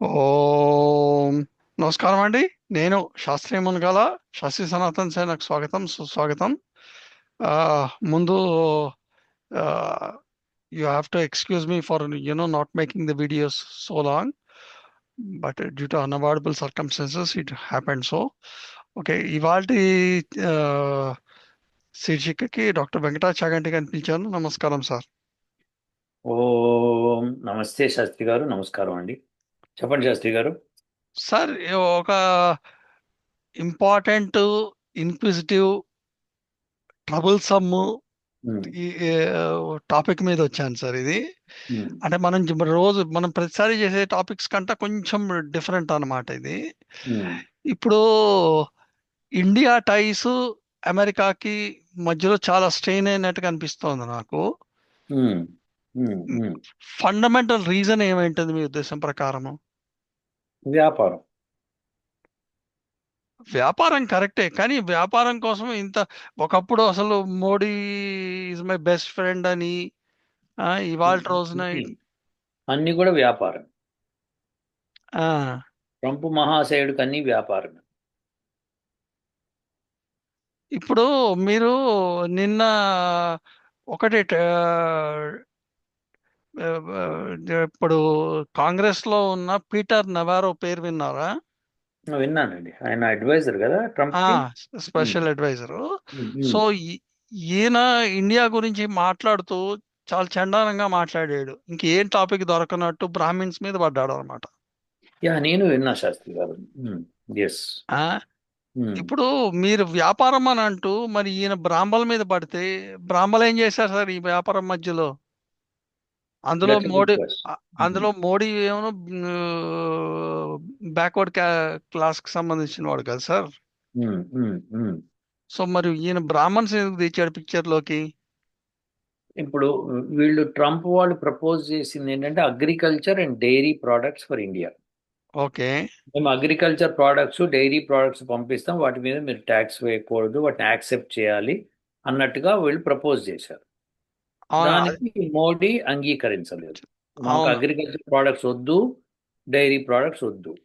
ఓం నమస్కారం అండి. నేను శాస్త్రీయ మునగాల శాస్త్రీ సనాతన్ సేనకు స్వాగతం సుస్వాగతం. ముందు you have to excuse me for you know not making the videos so long but due to unavoidable circumstances it happened so okay ఇవాళ శీర్షికకి డాక్టర్ వెంకటాచాగంటి గారిని పిలిచాను. నమస్కారం సార్. ఓ నమస్తే శాస్త్రి గారు నమస్కారం అండి. చెప్పండి శాస్త్రి గారు. సార్ ఒక ఇంపార్టెంట్ ఇన్క్విజిటివ్ ట్రబుల్సమ్ ఉమ్, ఈ టాపిక్ మీద వచ్చాను సార్ ఇది. అంటే మనం రోజు మనం ప్రతిసారి చేసే టాపిక్స్ కంటే కొంచెం డిఫరెంట్ అన్నమాట ఇది. ఇప్పుడు ఇండియా టైస్ అమెరికాకి మధ్యలో చాలా స్ట్రెయిన్ అయినట్టుగా అనిపిస్తోంది నాకు. ఫండమెంటల్ రీజన్ ఏమైంటుంది మీ ఉద్దేశం ప్రకారము? వ్యాపారం. వ్యాపారం కరెక్టే కానీ వ్యాపారం కోసం ఇంత ఒకప్పుడు అసలు Modi is my best friend అని ఇవాళ రోజున అన్ని కూడా వ్యాపారం. ఆ, ట్రంప్ మహాశయుడికి అన్ని వ్యాపారం. ఇప్పుడు మీరు నిన్న ఒకటి ఇప్పుడు కాంగ్రెస్లో ఉన్న పీటర్ నవారో పేరు విన్నారా? విన్నానండి. ఆయన అడ్వైజర్ కదా ట్రంప్ స్పెషల్ అడ్వైజర్. సో ఈయన ఇండియా గురించి మాట్లాడుతూ చాలా చండాలంగా మాట్లాడాడు. ఇంకేం టాపిక్ దొరకనట్టు బ్రాహ్మిన్స్ మీద పడ్డాడు అనమాట యా నేను విన్నా శాస్త్రి గారు. ఎస్ ఇప్పుడు మీరు వ్యాపారం అని అంటూ మరి ఈయన బ్రాహ్మల మీద పడితే బ్రాహ్మలు ఏం చేశారు సార్ ఈ వ్యాపారం మధ్యలో? అందులో మోడీ అ- అందులో మోడీ ఏమో బ్యాక్వర్డ్ క్లాస్కి సంబంధించిన వాడు కదా సార్? సో మరి ఈయన బ్రాహ్మణ్స్ ఎందుకు తెచ్చాడు పిక్చర్లోకి? ఇప్పుడు వీళ్ళు ట్రంప్ వాళ్ళు ప్రపోజ్ చేసింది ఏంటంటే agriculture and dairy products for India okay. మేము అగ్రికల్చర్ ప్రోడక్ట్స్ డైరీ ప్రోడక్ట్స్ పంపిస్తాం. వాటి మీద మీరు ట్యాక్స్ వేయకూడదు. వాటిని యాక్సెప్ట్ చేయాలి అన్నట్టుగా వీళ్ళు ప్రపోజ్ చేశారు. దానికి మోడీ అంగీకరించలేదు. మాకు. అగ్రికల్చర్ ప్రోడక్ట్స్ వద్దు డైరీ ప్రోడక్ట్స్ వద్దు.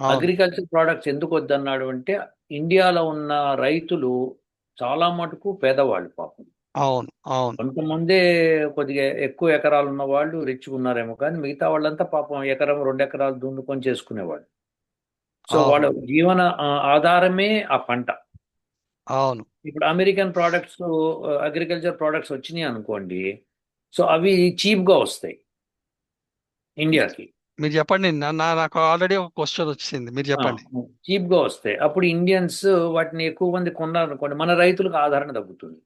అగ్రికల్చర్ ప్రోడక్ట్స్ ఎందుకు వద్దన్నాడు అంటే ఇండియాలో ఉన్న రైతులు చాలా మటుకు పేదవాళ్ళు పాపం. అవును అవును. కొంతమందే కొద్దిగా ఎక్కువ ఎకరాలు ఉన్న వాళ్ళు రిచ్గా ఉన్నారేమో కానీ మిగతా వాళ్ళంతా పాపం ఎకరం రెండు ఎకరాలు దున్నుకొని చేసుకునేవాళ్ళు. సో. వాళ్ళ జీవన ఆధారమే ఆ పంట. అవును. ఇప్పుడు అమెరికన్ ప్రోడక్ట్స్ అగ్రికల్చర్ ప్రోడక్ట్స్ వచ్చినాయి అనుకోండి సో అవి చీప్గా వస్తాయి. ఇండియాకి. మీరు చెప్పండి నాకు ఆల్రెడీ ఒక క్వశ్చన్ వచ్చింది మీరు చెప్పండి. చీప్గా వస్తాయి. అప్పుడు ఇండియన్స్ వాటిని ఎక్కువ మంది కొన్నారనుకోండి మన రైతులకు ఆదరణ తగ్గుతుంది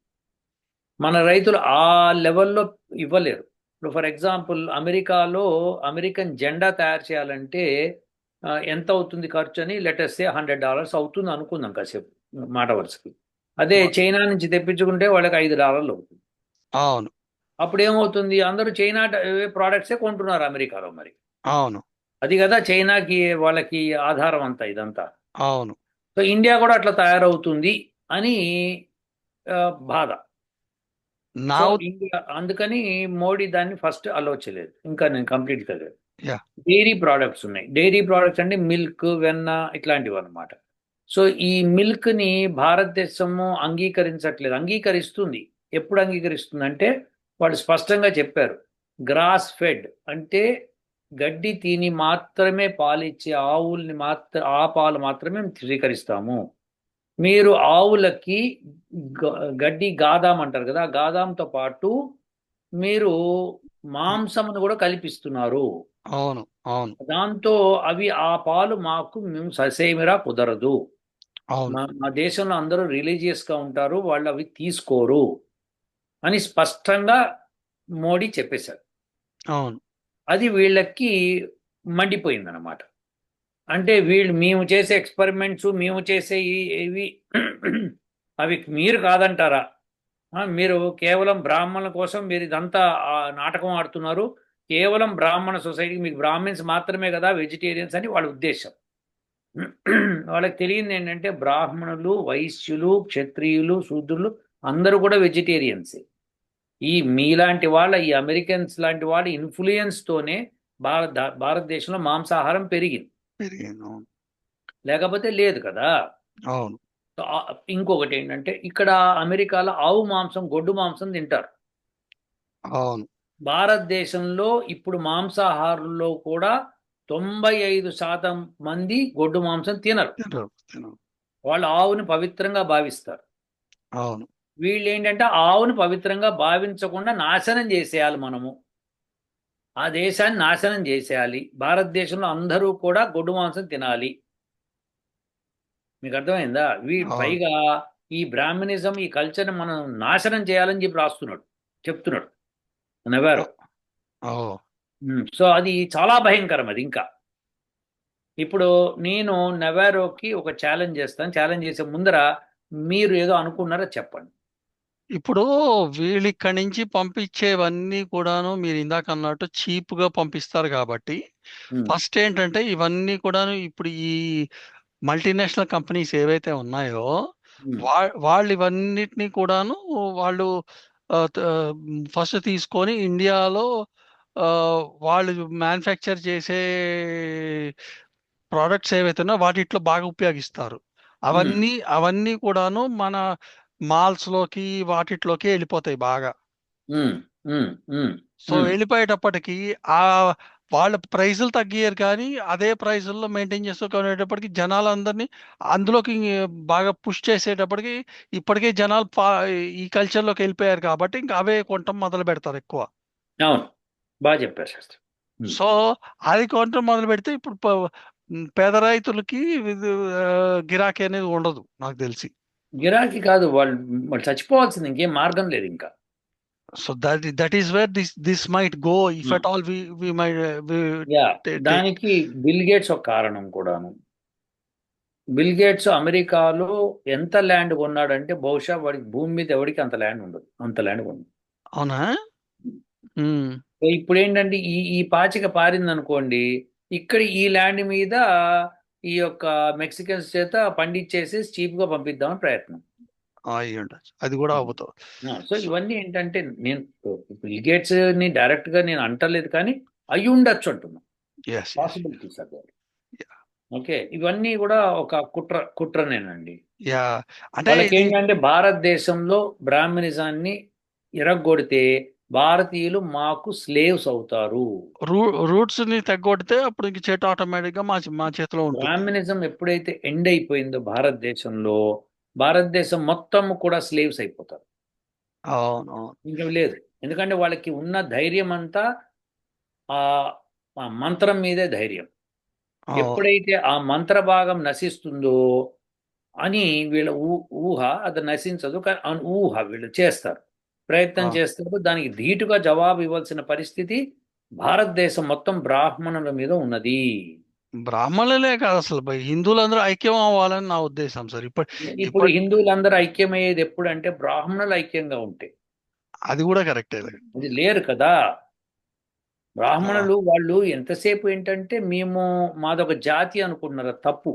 మన రైతులు ఆ లెవెల్లో ఇవ్వలేరు. ఇప్పుడు ఫర్ ఎగ్జాంపుల్ అమెరికాలో అమెరికన్ జెండా తయారు చేయాలంటే ఎంత అవుతుంది ఖర్చు అని లెటెస్ట్ హండ్రెడ్ డాలర్స్ అవుతుంది అనుకుందాం కాసేపు మాట వరుసకి. అదే చైనా నుంచి తెప్పించుకుంటే వాళ్ళకి ఐదు డాలర్లు అవుతుంది. అవును. అప్పుడు ఏమవుతుంది అందరూ చైనా ప్రోడక్ట్సే కొంటున్నారు అమెరికాలో మరి. అవును. అది కదా చైనాకి వాళ్ళకి ఆధారం అంతా ఇదంతా. అవును. సో ఇండియా కూడా అట్లా తయారవుతుంది అని బాధ. నా ఇండియా అందుకని మోడీ దాన్ని ఫస్ట్ చేయలేదు. ఇంకా నేను కంప్లీట్ కాలేదు Yeah. డైరీ ప్రోడక్ట్స్ ఉన్నాయి. డైరీ ప్రోడక్ట్స్ అంటే మిల్క్ వెన్న ఇట్లాంటివి అన్నమాట సో ఈ మిల్క్ని భారతదేశము అంగీకరించట్లేదు. అంగీకరిస్తుంది. ఎప్పుడు అంగీకరిస్తుంది అంటే వాళ్ళు స్పష్టంగా చెప్పారు. గ్రాస్ ఫెడ్ అంటే గడ్డి తిని మాత్రమే పాలిచ్చే ఆవుల్ని మాత్ర ఆ పాలు మాత్రమే స్వీకరిస్తాము. మీరు ఆవులకి గడ్డి గాదాం అంటారు కదా గాదాంతో పాటు మీరు మాంసమును కూడా కల్పిస్తున్నారు. అవును అవును. దాంతో అవి ఆ పాలు మాకు మేము ససేమిరా కుదరదు. మా మా దేశంలో అందరూ రిలీజియస్గా ఉంటారు వాళ్ళు అవి తీసుకోరు అని స్పష్టంగా మోడీ చెప్పేశారు. అవును. అది వీళ్ళకి మండిపోయింది అనమాట అంటే వీళ్ళు మేము చేసే ఎక్స్పెరిమెంట్స్ మేము చేసే ఇవి అవి మీరు కాదంటారా? మీరు కేవలం బ్రాహ్మణుల కోసం మీరు ఇదంతా నాటకం ఆడుతున్నారు. కేవలం బ్రాహ్మణ సొసైటీకి మీకు బ్రాహ్మణ్స్ మాత్రమే కదా వెజిటేరియన్స్ అని వాళ్ళ ఉద్దేశం. వాళ్ళకి తెలియంది ఏంటంటే బ్రాహ్మణులు వైశ్యులు క్షత్రియులు శూద్రులు అందరూ కూడా వెజిటేరియన్సే ఈ మీలాంటి వాళ్ళ ఈ అమెరికన్స్ లాంటి వాళ్ళ ఇన్ఫ్లుయెన్స్ తోనే భారత భారతదేశంలో మాంసాహారం పెరిగింది. లేకపోతే లేదు కదా? అవును. ఇంకొకటి ఏంటంటే ఇక్కడ అమెరికాలో ఆవు మాంసం గొడ్డు మాంసం తింటారు. అవును. భారతదేశంలో ఇప్పుడు మాంసాహారుల్లో కూడా తొంభై ఐదు శాతం మంది గొడ్డు మాంసం తినరు. వాళ్ళు ఆవుని పవిత్రంగా భావిస్తారు. అవును. వీళ్ళు ఏంటంటే ఆవుని పవిత్రంగా భావించకుండా నాశనం చేసేయాలి మనము. ఆ దేశాన్ని నాశనం చేసేయాలి. భారతదేశంలో అందరూ కూడా గొడ్డు మాంసం తినాలి. మీకు అర్థమైందా? వీ. పైగా ఈ బ్రాహ్మణిజం ఈ కల్చర్ని మనం నాశనం చేయాలని చెప్పి రాస్తున్నాడు చెప్తున్నాడు. నవ్వారు? సో అది చాలా భయంకరం అది ఇంకా. ఇప్పుడు నేను నవారోకి ఒక ఛాలెంజ్ చేస్తాను. ఛాలెంజ్ చేసే ముందర మీరు ఏదో అనుకున్నారో చెప్పండి. ఇప్పుడు వీళ్ళు ఇక్కడి నుంచి పంపించేవన్నీ కూడాను మీరు ఇందాక అన్నట్టు cheap గా పంపిస్తారు కాబట్టి ఫస్ట్ ఏంటంటే ఇవన్నీ కూడాను ఇప్పుడు ఈ మల్టీనేషనల్ కంపెనీస్ ఏవైతే ఉన్నాయో వా వాళ్ళు ఇవన్నిటిని కూడాను వాళ్ళు ఫస్ట్ తీసుకొని ఇండియాలో వాళ్ళు మ్యానుఫ్యాక్చర్ చేసే ప్రోడక్ట్స్ ఏవైతే ఉన్నాయో వాటిట్లో బాగా ఉపయోగిస్తారు. అవన్నీ అవన్నీ కూడాను మన మాల్స్లోకి వాటిట్లోకి వెళ్ళిపోతాయి బాగా. సో. వెళ్ళిపోయేటప్పటికి ఆ వాళ్ళ ప్రైజులు తగ్గియరు కానీ అదే ప్రైజుల్లో మెయింటైన్ చేస్తూ కొనేటప్పటికి జనాలందరినీ అందులోకి బాగా పుష్ చేసేటప్పటికి ఇప్పటికే జనాలు ఈ కల్చర్లోకి వెళ్ళిపోయారు కాబట్టి ఇంకా అవే కొనటం మొదలు పెడతారు ఎక్కువ. బాగా చెప్పారు శాస్త్రి. సో అది కొనటం మొదలు పెడితే ఇప్పుడు పేద రైతులకి గిరాకీ అనేది ఉండదు నాకు తెలిసి. గిరాకీ కాదు వాళ్ళు వాళ్ళు చచ్చిపోవాల్సింది ఇంకేం మార్గం లేదు ఇంకా. So that that is where this this might go if Hmm. At all we we my yeah తే- తే- దానికి బిల్ గేట్స్ ఒక కారణం కూడాను. బిల్ గేట్స్ అమెరికాలో ఎంత ల్యాండ్ కొన్నాడంటే బహుశా వాడికి భూమి మీద ఎవడికి అంత ల్యాండ్ ఉండదు అంత ల్యాండ్ కొన్నాడు. అవునా? ఇప్పుడు ఏంటంటే ఈ ఈ పాచిక పారింది అనుకోండి ఇక్కడ ఈ ల్యాండ్ మీద ఈ యొక్క మెక్సికన్స్ చేత పండించేసి చీప్గా పంపిద్దామని ప్రయత్నం. అయి ఉండొచ్చు. అది కూడా అవుతుంది ఆ, సో ఇవన్నీ ఏంటంటే నేను బిల్ గేట్స్ని డైరెక్ట్గా నేను అంటలేదు కానీ అయి ఉండొచ్చు అంటున్నా. పాసిబిలిటీస్ ఓకే ఇవన్నీ కూడా ఒక కుట్ర కుట్రనేనండి. యా అంటే ఏంటంటే భారతదేశంలో బ్రాహ్మణిజాన్ని ఇరగొడితే భారతీయులు మాకు స్లేవ్స్ అవుతారు. రూట్స్ని తగ్గొడితే అప్పుడు ఇంక చేట ఆటోమేటిక్గా మా మా చేతిలో ఉంటుంది. బ్రాహ్మణిజం ఎప్పుడైతే ఎండ్ అయిపోయిందో భారతదేశంలో భారతదేశం మొత్తం కూడా స్లేవ్స్ అయిపోతారు. అవును అవును ఇంకా లేదు. ఎందుకంటే వాళ్ళకి ఉన్న ధైర్యం అంతా ఆ మంత్రం మీదే ధైర్యం. ఎప్పుడైతే ఆ మంత్ర భాగం నశిస్తుందో అని వీళ్ళ ఊహ అది నశించదు. కానీ ఊహ వీళ్ళు చేస్తారు. ప్రయత్నం. చేస్తారు దానికి ధీటుగా జవాబు ఇవ్వాల్సిన పరిస్థితి భారతదేశం మొత్తం బ్రాహ్మణుల మీద ఉన్నది. బ్రాహ్మణులే కాదు అసలు హిందువులందరూ ఐక్యం అవ్వాలని నా ఉద్దేశం సార్. ఇప్పుడు ఇప్పుడు హిందువులందరూ ఐక్యమయ్యేది ఎప్పుడంటే బ్రాహ్మణులు ఐక్యంగా ఉంటే. అది కూడా కరెక్టే అది లేరు కదా. బ్రాహ్మణులు వాళ్ళు ఎంతసేపు ఏంటంటే మేము మాదొక జాతి అనుకుంటున్నారు తప్పు.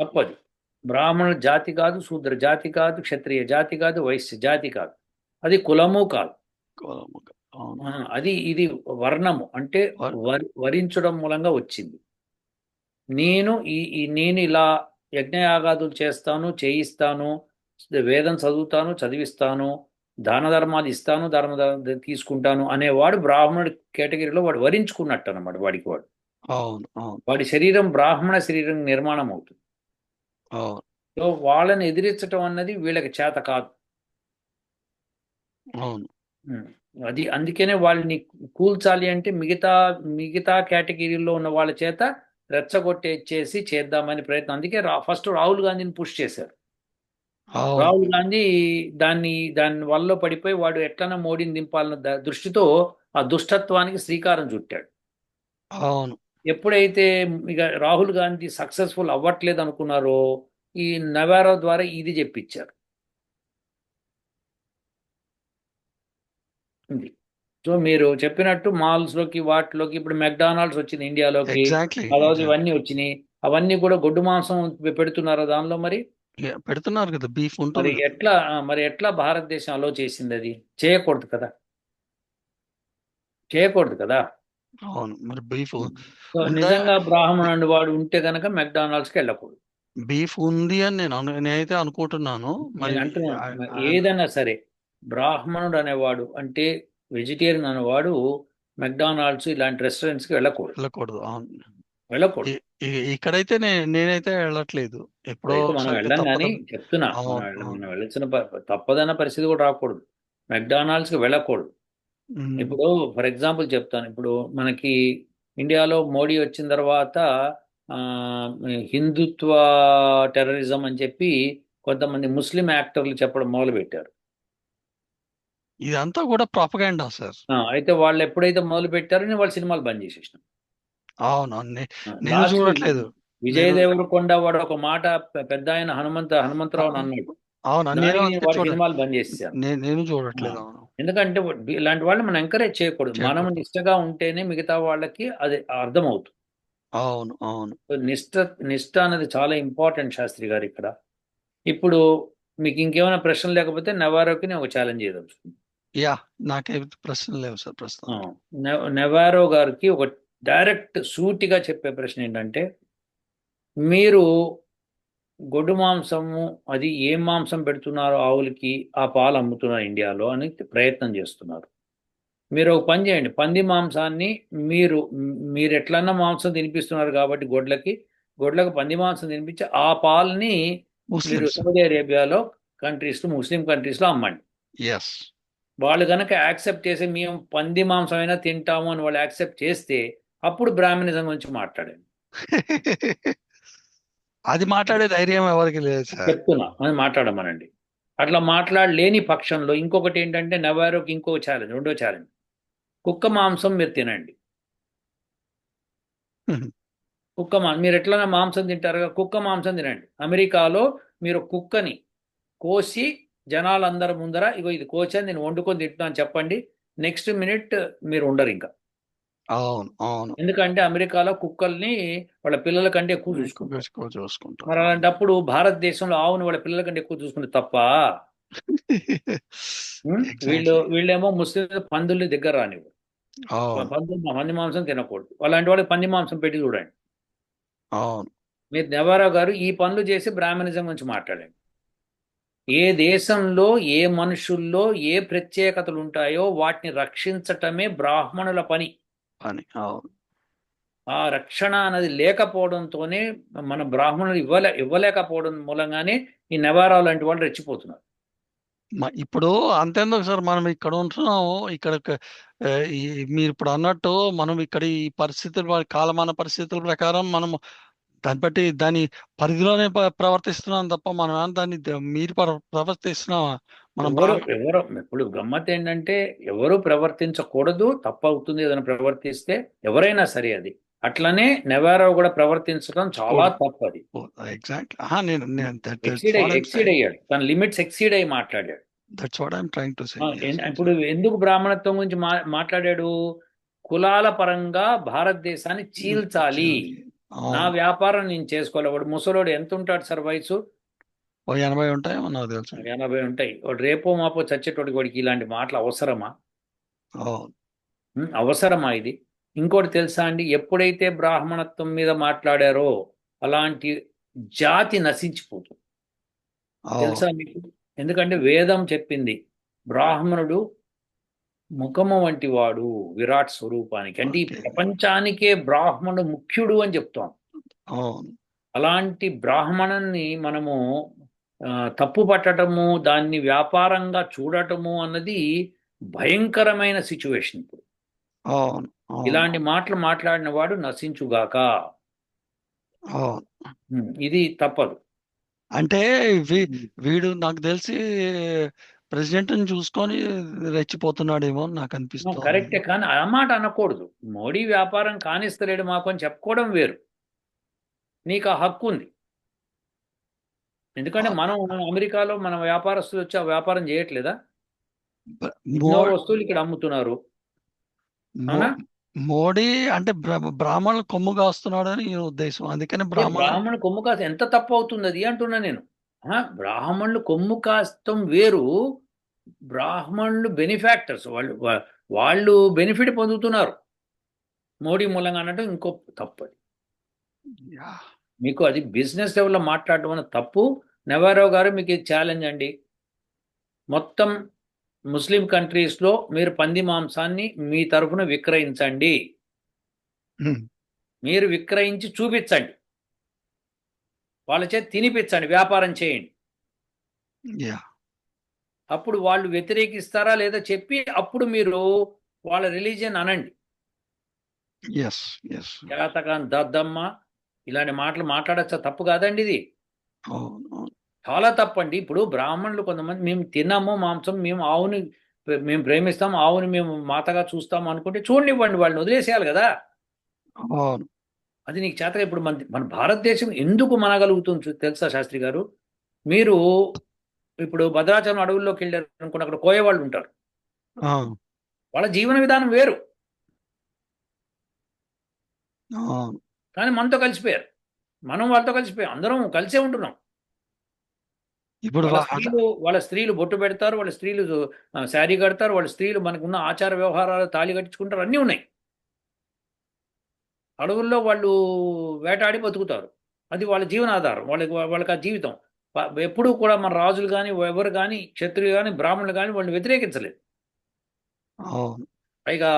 తప్పదు. బ్రాహ్మణుల జాతి కాదు శూద్ర జాతి కాదు క్షత్రియ జాతి కాదు వైశ్య జాతి కాదు. అది కులము కాదు. అది ఇది వర్ణము. అంటే వర్- వరి వరించడం మూలంగా వచ్చింది. నేను ఈ నేను ఇలా యజ్ఞయాగాదులు చేస్తాను చేయిస్తాను వేదం చదువుతాను చదివిస్తాను దాన ధర్మాలు ఇస్తాను ధర్మ తీసుకుంటాను అనేవాడు బ్రాహ్మణుడి కేటగిరీలో వాడు వరించుకున్నట్టు అనమాట వాడికి వాడు. వాడి శరీరం బ్రాహ్మణ శరీరం నిర్మాణం అవుతుంది. సో వాళ్ళని ఎదిరించటం అన్నది వీళ్ళకి చేత కాదు. అవును. అది అందుకనే వాళ్ళని కూల్చాలి అంటే మిగతా మిగతా కేటగిరీలో ఉన్న వాళ్ళ చేత రెచ్చగొట్టేసి చేద్దామని ప్రయత్నం. అందుకే ఫస్ట్ రాహుల్ గాంధీని పుష్ చేశారు. రాహుల్ గాంధీ దాన్ని దాని వల్ల పడిపోయి వాడు ఎట్లన్నా మోడీని దింపాలన్న దృష్టితో ఆ దుష్టత్వానికి శ్రీకారం చుట్టాడు. అవును. ఎప్పుడైతే ఇక రాహుల్ గాంధీ సక్సెస్ఫుల్ అవ్వట్లేదు అనుకున్నారో ఈ నవారో ద్వారా ఇది చెప్పించారు. సో మీరు చెప్పినట్టు మాల్స్లోకి వాటిలోకి ఇప్పుడు మెక్డానల్డ్స్ వచ్చింది ఇండియాలోకి తర్వాత ఇవన్నీ వచ్చినాయి. అవన్నీ కూడా గొడ్డు మాంసం పెడుతున్నారా దానిలో మరి? పెడుతున్నారు కదా బీఫ్ ఉంటుంది ఎట్లా మరి ఎట్లా భారతదేశం అలో చేసింది అది? చేయకూడదు కదా. చేయకూడదు కదా? అవును మరి బీఫ్ సో ఉందా? నిజంగా బ్రాహ్మణుడు వాడు ఉంటే కనుక మెక్డానల్డ్స్కి వెళ్ళకూడదు. బీఫ్ ఉంది అని నేను అను- నేనైతే అనుకుంటున్నాను. మరి నేను అంటున్నాను ఆ- మరి ఆ- ఏదైనా సరే బ్రాహ్మణుడు అనేవాడు అంటే వెజిటేరియన్ అనేవాడు మెక్డానల్డ్స్ ఇలాంటి రెస్టారెంట్స్కి వెళ్ళకూడదు. వెళ్ళకూడదు. అవును. వెళ్ళకూడదు. ఇ- ఇ- ఇక్కడైతే నే- నేనైతే వెళ్ళట్లేదు. ఎప్పుడో అయితే మనం ఒకసారి వెళ్ళం కానీ తప్పదు. చెప్తున్నా. మనం వెళ్ళ- అవును. మనం వెళ్ళాల్సిన ప- తప్పదన్న పరిస్థితి కూడా రాకూడదు. మెక్డానల్డ్స్కి వెళ్ళకూడదు. ఉమ్, ఇప్పుడు ఫర్ ఎగ్జాంపుల్ చెప్తాను. ఇప్పుడు మనకి ఇండియాలో మోడీ వచ్చిన తర్వాత హిందుత్వ టెర్రరిజం అని చెప్పి కొంతమంది ముస్లిం యాక్టర్లు చెప్పడం మొదలు పెట్టారు ఇదంతా కూడా ప్రాపగాండా సార్? అయితే వాళ్ళు ఎప్పుడైతే మొదలు పెట్టారో నేను వాళ్ళ సినిమాలు బంద్ చేసేసిన. అవును? నేను చూడట్లేదు. విజయ్ దేవరకొండ వాడు ఒక మాట పెద్ద ఆయన హనుమంత హనుమంతరావు అని అన్నాడు. అవును? సినిమాలు బంద్ చేసేసాను నేను చూడట్లేదు. అవును. ఎందుకంటే ఇలాంటి వాళ్ళు మనం ఎంకరేజ్ చేయకూడదు. మనం. నిష్టగా ఉంటేనే మిగతా వాళ్ళకి అది అర్థమవుతుంది. అవును అవును. నిష్ట నిష్ట అనేది చాలా ఇంపార్టెంట్ శాస్త్రి గారు ఇక్కడ. ఇప్పుడు మీకు ఇంకేమైనా ప్రశ్న లేకపోతే నవారోకి నేను ఒక ఛాలెంజ్ చేయదలుచుకున్నాను యా నాకే ప్రశ్నలు లేవు సార్ ప్రస్తుతం. ఆ, నె- నెవారో గారికి ఒక డైరెక్ట్ సూటిగా చెప్పే ప్రశ్న ఏంటంటే మీరు గొడ్డు మాంసము అది ఏం మాంసం పెడుతున్నారో ఆవులకి ఆ పాలు అమ్ముతున్నారు ఇండియాలో అని ప్రయత్నం చేస్తున్నారు. మీరు ఒక పని చేయండి. పంది మాంసాన్ని మీరు మీరు ఎట్లన్నా మాంసం తినిపిస్తున్నారు కాబట్టి గొడ్లకి గొడ్లకు పంది మాంసం తినిపించి ఆ పాలని మీరు సౌదీ అరేబియాలో కంట్రీస్లో ముస్లిం కంట్రీస్లో అమ్మండి. ఎస్ వాళ్ళు కనుక యాక్సెప్ట్ చేసి మేము పంది మాంసం అయినా తింటాము అని వాళ్ళు యాక్సెప్ట్ చేస్తే అప్పుడు బ్రాహ్మణిజం గురించి మాట్లాడండి. అది మాట్లాడే ధైర్యం ఎవరికి లేదు సార్. చెప్తున్నా అని మాట్లాడమనండి. అట్లా మాట్లాడలేని పక్షంలో ఇంకొకటి ఏంటంటే నవారోకి ఇంకో ఛాలెంజ్ రెండో ఛాలెంజ్ కుక్క మాంసం మీరు తినండి. కుక్క మా మీరు ఎట్లైనా మాంసం తింటారుగా కుక్క మాంసం తినండి. అమెరికాలో మీరు కుక్కని కోసి జనాలందరి ముందర ఇగో ఇది కోచని నేను వండుకొని తింటున్నాను చెప్పండి నెక్స్ట్ మినిట్ మీరు ఉండరు ఇంకా. అవును అవును. ఎందుకంటే అమెరికాలో కుక్కల్ని వాళ్ళ పిల్లల కంటే ఎక్కువ చూసుకుంటారు. ఎక్కువ చూసుకుంటాం మరి అలాంటప్పుడు భారతదేశంలో ఆవును వాళ్ళ పిల్లల కంటే ఎక్కువ చూసుకుంటే తప్ప. వీళ్ళు వీళ్ళేమో ముస్లిం పందుల్ని దగ్గర రానివ్వరు. అవును. పందులు పంది మాంసం తినకూడదు. అలాంటి వాళ్ళకి పంది మాంసం పెట్టి చూడండి. అవును. మీరు నెవారావు గారు ఈ పనులు చేసి బ్రాహ్మణిజం గురించి మాట్లాడండి. ఏ దేశంలో ఏ మనుషుల్లో ఏ ప్రత్యేకతలు ఉంటాయో వాటిని రక్షించటమే బ్రాహ్మణుల పని. అని. ఆ రక్షణ అనేది లేకపోవడంతోనే మన బ్రాహ్మణులు ఇవ్వలే ఇవ్వలేకపోవడం మూలంగానే ఈ నెవారావు లాంటి వాళ్ళు రెచ్చిపోతున్నారు. ఇప్పుడు అంతేందుకు సార్? మనం ఇక్కడ ఉంటున్నాము ఇక్కడ మీరు ఇప్పుడు అన్నట్టు మనం ఇక్కడ ఈ పరిస్థితుల కాలమాన పరిస్థితుల ప్రకారం మనం దాన్ని బట్టి దాని పరిధిలోనే ప్ర- ప్రవర్తిస్తున్నాం తప్ప మనం దాన్ని మీరి ప్ర- ప్రవర్తిస్తున్నామా మనం ఎవరు ఇప్పుడు గమ్మత్ ఏంటంటే ఎవరు ప్రవర్తించకూడదు తప్పు అవుతుంది ఏదైనా ప్రవర్తిస్తే ఎవరైనా సరే అది. అట్లనే నెవారావు కూడా ప్రవర్తించడం చాలా కూడదు. తప్పు అది ఎగ్జాక్ట్లీ నేను నేను ఎక్సీడ్ అయ్యి ఎక్సీడ్ అయ్యాడు. తన లిమిట్స్ ఎక్సీడ్ అయ్యి మాట్లాడాడు. ఇప్పుడు ఎందుకు బ్రాహ్మణత్వం గురించి మాట్లాడాడు? కులాల పరంగా భారతదేశాన్ని చీల్చాలి. నా వ్యాపారం నేను చేసుకోవాలి. వాడు ముసలోడు ఎంత ఉంటాడు సార్ వయసు? ఓ ఎనభై నాకు తెలుసు. ఎనభై ఉంటాయి. వాడు రేపో మాపో చచ్చేటోడికి వాడికి ఇలాంటి మాటలు అవసరమా? అవసరమా ఇది? ఇంకోటి తెలుసా అండి? ఎప్పుడైతే బ్రాహ్మణత్వం మీద మాట్లాడారో అలాంటి జాతి నశించిపోతుంది తెలుసా మీకు? ఎందుకంటే వేదం చెప్పింది బ్రాహ్మణుడు ముఖము వంటి వాడు విరాట్ స్వరూపానికి. అంటే ఈ. ప్రపంచానికే బ్రాహ్మణుడు ముఖ్యుడు అని చెప్తాం. అలాంటి బ్రాహ్మణుని మనము తప్పు పట్టడము దాన్ని వ్యాపారంగా చూడటము అన్నది భయంకరమైన సిచ్యువేషన్ ఇప్పుడు. ఇలాంటి మాటలు మాట్లాడిన వాడు నశించుగాక. ఇది తప్పదు. అంటే వీడు నాకు తెలిసి ప్రెసిడెంట్ని చూసుకొని రెచ్చిపోతున్నాడేమో అని నాకు అనిపిస్తుంది. కరెక్టే కానీ ఆ మాట అనకూడదు. మోడీ వ్యాపారం కానిస్తలేడు మాకు అని చెప్పుకోవడం వేరు. నీకు ఆ హక్కు ఉంది. ఎందుకంటే మనం అమెరికాలో మన వ్యాపారస్తులు వచ్చి ఆ వ్యాపారం చేయట్లేదా? వస్తువులు ఇక్కడ అమ్ముతున్నారు? మోడీ అంటే బ్ర- బ్రాహ్మణులు కొమ్ము కాస్తున్నాడని ఈ ఉద్దేశం. అందుకని బ్రాహ్మణ బ్రాహ్మణులు కొమ్ము కాస్త ఎంత తప్పు అవుతుంది అది అంటున్నా నేను. బ్రాహ్మణులు కొమ్ము కాస్తం వేరు. బ్రాహ్మణులు బెనిఫాక్టర్స్. వాళ్ళు వాళ్ళు బెనిఫిట్ పొందుతున్నారు. మోడీ మూలంగా అనడం ఇంకో తప్పు మీకు అది బిజినెస్ లెవెల్లో మాట్లాడడం అన్న తప్పు. నెవారావు గారు మీకు ఇది ఛాలెంజ్ అండి. మొత్తం ముస్లిం కంట్రీస్లో మీరు పంది మాంసాన్ని మీ తరఫున విక్రయించండి. మీరు విక్రయించి చూపించండి. వాళ్ళ చేత తినిపించండి వ్యాపారం చేయండి. అప్పుడు వాళ్ళు వ్యతిరేకిస్తారా లేదా చెప్పి అప్పుడు మీరు వాళ్ళ రిలీజియన్ అనండి. జాతకాన్ దద్దమ్మ ఇలాంటి మాటలు మాట్లాడచ్చా? తప్పు కాదండి ఇది. అవును చాలా తప్పండి. ఇప్పుడు బ్రాహ్మణులు కొంతమంది మేము తిన్నాము మాంసం మేము ఆవుని మేము ప్రేమిస్తాం ఆవుని మేము మాతగా చూస్తాం అనుకుంటే చూడనివ్వండి వాళ్ళని వదిలేసేయాలి కదా. అవును అది నీకు చేతగా ఇప్పుడు మన మన భారతదేశం ఎందుకు మనగలుగుతుంది తెలుసా శాస్త్రి గారు? మీరు ఇప్పుడు భద్రాచలం అడవుల్లోకి వెళ్ళారు అనుకున్న అక్కడ కోయ వాళ్ళు ఉంటారు. వాళ్ళ జీవన విధానం వేరు. కానీ మనతో కలిసిపోయారు. మనం వాళ్ళతో కలిసిపోయాం. అందరం కలిసే ఉంటున్నాం. ఇప్పుడు స్త్రీలు వాళ్ళ స్త్రీలు బొట్టు పెడతారు వాళ్ళ స్త్రీలు శారీ కడతారు వాళ్ళ స్త్రీలు మనకున్న ఆచార వ్యవహారాలు తాళి కట్టించుకుంటారు అన్నీ ఉన్నాయి. అడవుల్లో వాళ్ళు వేటాడి బతుకుతారు. అది వాళ్ళ జీవనాధారం వాళ్ళకి వాళ్ళకి ఆ జీవితం. ఎప్పుడూ కూడా మన రాజులు కానీ ఎవరు కానీ క్షత్రియులు కానీ బ్రాహ్మణులు కానీ వాళ్ళని వ్యతిరేకించలేదు. పైగా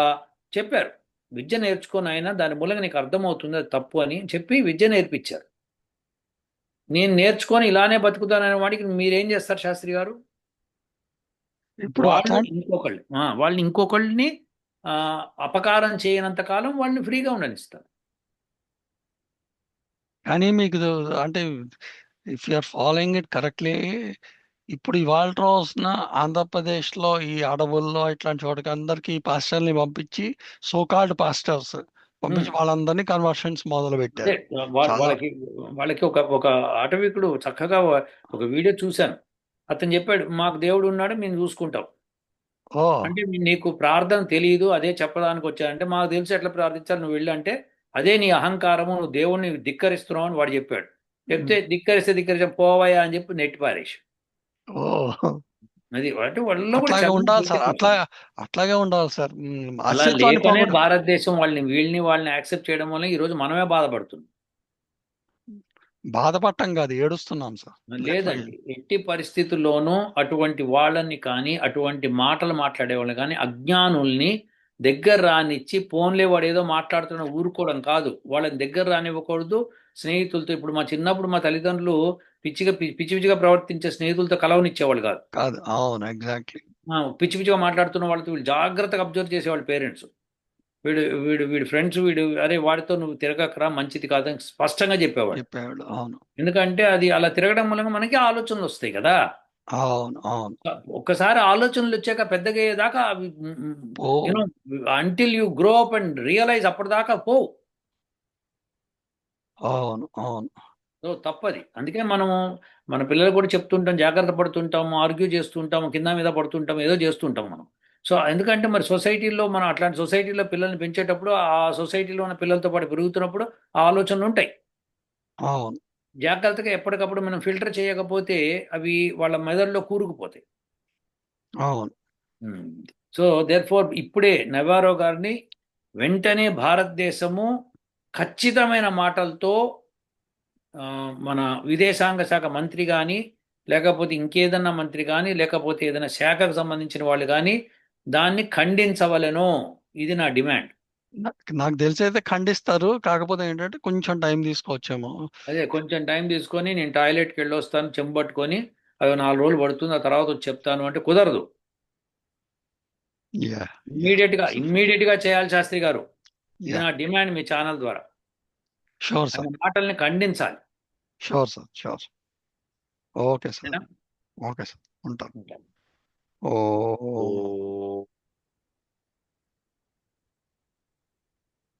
చెప్పారు విద్య నేర్చుకొని అయినా దాని మూలంగా నీకు అర్థమవుతుంది అది తప్పు అని చెప్పి విద్య నేర్పించారు. నేను నేర్చుకొని ఇలానే బతుకుతాననే వాడికి మీరేం చేస్తారు శాస్త్రి గారు? ఇప్పుడు వాళ్ళు అట్లా ఇంకొకళ్ళు వాళ్ళని ఇంకొకళ్ళని అపకారం చేయనంత కాలం వాళ్ళని ఫ్రీగా ఉండనిస్తారు కానీ మీకు అంటే if you are following it correctly ఇప్పుడు ఇవాళ రోజున ఆంధ్రప్రదేశ్లో ఈ అడవుల్లో ఇట్లాంటి చోటకి అందరికి పాస్టర్ని పంపించి సోకాల్డ్ పాస్టర్స్ పంపించి. వాళ్ళందరినీ కన్వర్షన్స్ మొదలు పెట్టారు వాళ్ళకి వాళ్ళకి ఒక ఒక అటవికుడు చక్కగా ఒక వీడియో చూశాను. అతను చెప్పాడు మాకు దేవుడు ఉన్నాడు మేము చూసుకుంటాం. ఓ అంటే నీకు ప్రార్థన తెలియదు అదే చెప్పడానికి వచ్చానంటే మాకు తెలిసి ఎట్లా ప్రార్థించాలి నువ్వు వెళ్ళి అంటే అదే నీ అహంకారము నువ్వు దేవుణ్ణి ధిక్కరిస్తున్నావు అని వాడు చెప్పాడు. చెప్తే ధిక్కరిస్తే ధిక్కరిస్తే పోవయ్యా అని చెప్పి నెట్టి పారేసి ఓ. అది అంటే వాళ్ళలో కూడా అట్లాగే ఉండాలి సార్ అట్లా. అట్లాగే ఉండాలి సార్. అలా లేకనే భారతదేశం వాళ్ళని వీళ్ళని వాళ్ళని యాక్సెప్ట్ చేయడం వల్ల ఈ రోజు మనమే బాధపడుతున్నాం. బాధపడటం కాదు ఏడుస్తున్నాం సార్. లేదండి. ఎట్టి పరిస్థితుల్లోనూ అటువంటి వాళ్ళని కానీ అటువంటి మాటలు మాట్లాడే వాళ్ళని కానీ అజ్ఞానుల్ని దగ్గర రానిచ్చి ఫోన్లే వాడు ఏదో మాట్లాడుతున్న ఊరుకోవడం కాదు. వాళ్ళని దగ్గర రానివ్వకూడదు. స్నేహితులతో ఇప్పుడు మా చిన్నప్పుడు మా తల్లిదండ్రులు పిచ్చిగా పిచ్చి పిచ్చిగా ప్రవర్తించే స్నేహితులతో కలవనిచ్చేవాళ్ళు కాదు. కాదు. అవును. ఎగ్జాక్ట్లీ. పిచ్చి పిచ్చిగా మాట్లాడుతున్న వాళ్ళతో వీళ్ళు జాగ్రత్తగా అబ్జర్వ్ చేసేవాళ్ళు పేరెంట్స్. వీడు వీడు వీడి ఫ్రెండ్స్ వీడు అరే వాడితో నువ్వు తిరగకరా మంచిది కాదని స్పష్టంగా చెప్పేవాడు. చెప్పాడు అవును. ఎందుకంటే అది అలా తిరగడం మూలంగా మనకి ఆలోచనలు వస్తాయి కదా. అవును అవును. ఒక్కసారి ఆలోచనలు వచ్చాక పెద్దగా అయ్యేదాకా అవి until you grow up and realise అప్పటిదాకా పో అవును అవును. సో తప్పది. అందుకే మనము మన పిల్లలు కూడా చెప్తుంటాం జాగ్రత్త పడుతుంటాము ఆర్గ్యూ చేస్తుంటాము కింద మీద పడుతుంటాము ఏదో చేస్తుంటాం మనం. సో ఎందుకంటే మరి సొసైటీలో మనం అట్లాంటి సొసైటీలో పిల్లల్ని పెంచేటప్పుడు ఆ సొసైటీలో ఉన్న పిల్లలతో పాటు పెరుగుతున్నప్పుడు ఆ ఆలోచనలు ఉంటాయి. అవును. జాగ్రత్తగా ఎప్పటికప్పుడు మనం ఫిల్టర్ చేయకపోతే అవి వాళ్ళ మెదడులో కూరుకుపోతాయి. అవును. సో దేర్ ఫోర్ ఇప్పుడే నవారో గారిని వెంటనే భారతదేశము ఖచ్చితమైన మాటలతో మన విదేశాంగ శాఖ మంత్రి కానీ లేకపోతే ఇంకేదన్నా మంత్రి కానీ లేకపోతే ఏదైనా శాఖకు సంబంధించిన వాళ్ళు కానీ దాన్ని ఖండించవలెను. ఇది నా డిమాండ్. నాకు తెలిసి అయితే ఖండిస్తారు. కాకపోతే ఏంటంటే కొంచెం టైం తీసుకోవచ్చేమో. అదే కొంచెం టైం తీసుకొని నేను టాయిలెట్కి వెళ్ళొస్తాను చెంబట్టుకొని అవి నాలుగు రోజులు పడుతుంది ఆ తర్వాత వచ్చి చెప్తాను అంటే కుదరదు. యా ఇమ్మీడియట్గా ఇమ్మీడియట్గా చేయాలి శాస్త్రి గారు. ఇది నా డిమాండ్ మీ ఛానల్ ద్వారా. షూర్ సార్ మాటల్ని ఖండించాలి. Sure sir sure okay sir? Okay sir ఉంటాను. ఉంటాను. ఓ ఓ